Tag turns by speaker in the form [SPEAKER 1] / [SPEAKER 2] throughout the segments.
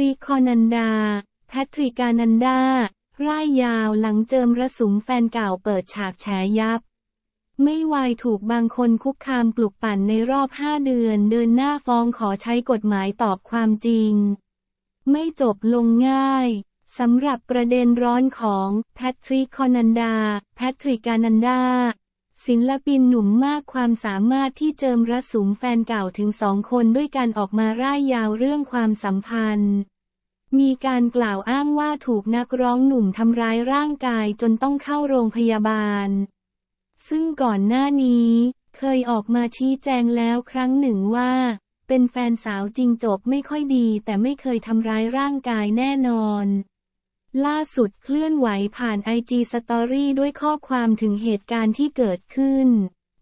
[SPEAKER 1] ริกคอนันดา แพทริกานันดา ร่ายยาวหลังเจิมระสุมแฟนเก่าเปิดฉากแฉยับ ไม่วายถูกบางคนคุกคามปลุกปั่นในรอบห้าเดือนเดินหน้าฟ้องขอใช้กฎหมายตอบความจริง ไม่จบลงง่ายสำหรับประเด็นร้อนของแพทริกคอนันดา แพทริกานันดา ศิลปินหนุ่มมากความสามารถที่เจิมระสุมแฟนเก่าถึงสองคนด้วยการออกมาร่ายยาวเรื่องความสัมพันธ์ มีการกล่าวอ้างว่าถูกนักร้องหนุ่มทำร้ายร่างกายจนต้องเข้าโรงพยาบาล ซึ่งก่อนหน้านี้ เคยออกมาชี้แจงแล้วครั้งหนึ่งว่า เป็นแฟนสาวจริงจบไม่ค่อยดีแต่ไม่เคยทำร้ายร่างกายแน่นอน ล่าสุดเคลื่อนไหวผ่านไอจีสตอรี่ด้วยข้อความถึงเหตุการณ์ที่เกิดขึ้น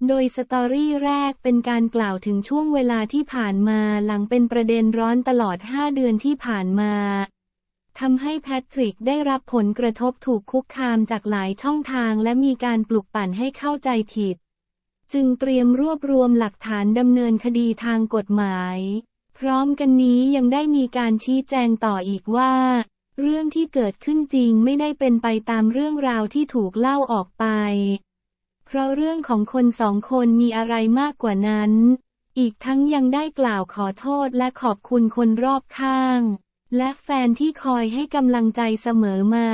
[SPEAKER 1] โดยสตอรี่แรกเป็นการกล่าวถึงช่วงเวลาที่ผ่านมาหลังเป็นประเด็นร้อนตลอด 5 เดือนที่ผ่านมาทำให้แพทริกได้รับผลกระทบถูกคุกคามจากหลายช่องทางและมีการปลุกปั่นให้เข้าใจผิด จึงเตรียมรวบรวมหลักฐานดำเนินคดีทางกฎหมาย พร้อมกันนี้ยังได้มีการชี้แจงต่ออีกว่า เรื่องที่เกิดขึ้นจริงไม่ได้เป็นไปตามเรื่องราวที่ถูกเล่าออกไป เพราะเรื่องของคนสองคนมีอะไรมากกว่านั้น อีกทั้งยังได้กล่าวขอโทษและขอบคุณคนรอบข้าง และแฟนที่คอยให้กำลังใจเสมอมา